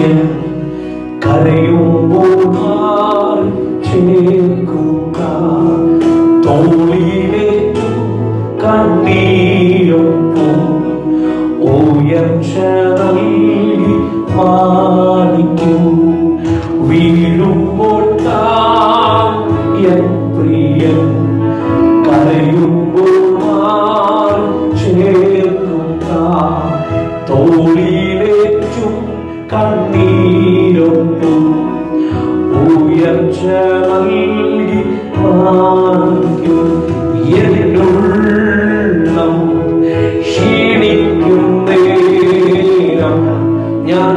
ഞാൻ കരയുമ്പോൾ ചേക്കുക തോളിലേറ്റു കണ്ണീരൊപ്പം ഉയർച്ച നൽകി മാനിക്കും. വീഴുമ്പോൾ കണ്ണീരൊപ്പും ഉയർച്ച നൽകി നേരം ഞാൻ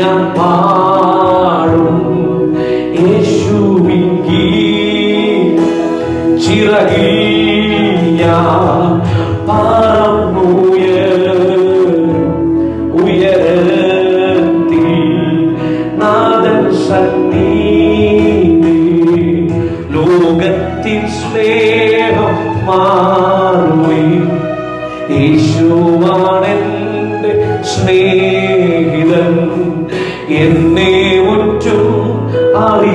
ഞാൻ പാടും ലോകത്തിൻ സ്നേഹം മാറുകയും യേശുവാണെന്റെ സ്നേഹിതൻ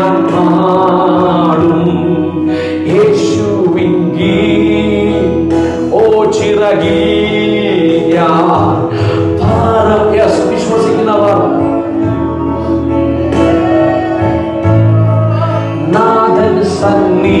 ഞാൻ പാടും യേശുവിൻ ഗീ- ഓ ചിറകി ഞാൻ പാടും യെസ് വിശ്വസിക്കുന്നവർ നാഥൻ സന്നീ